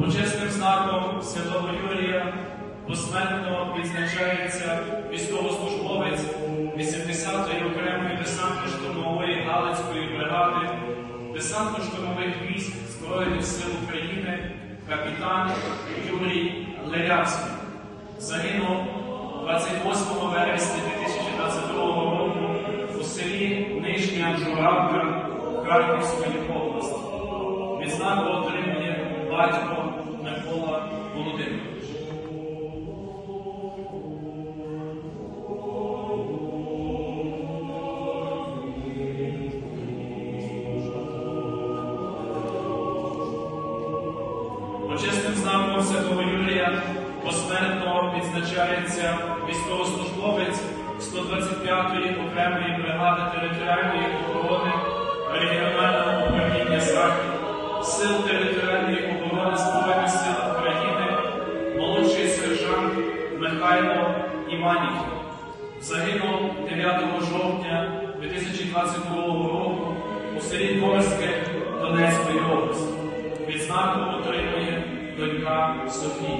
Почесним знаком Святого Юрія посмертно відзначається військовослужбовець 80-ї окремої десантно-штурмової Галицької бригади, десантно-штурмових військ Збройних сил України, капітан Юрій Лерявський. Загинув 28 вересня 2022 року у селі Нижня Журавка Харківської області. Відзнаку батько Микола Володимирович. Почесним знаком Святого Юрія посмертно відзначається військовослужбовець 125-ї окремої бригади територіальної оборони регіонального управління Захід, Сил територіальної Михайло Іваніків. Загинув 9 жовтня 2022 року у селі Корське Донецької області. Відзнаку отримує донька Софія.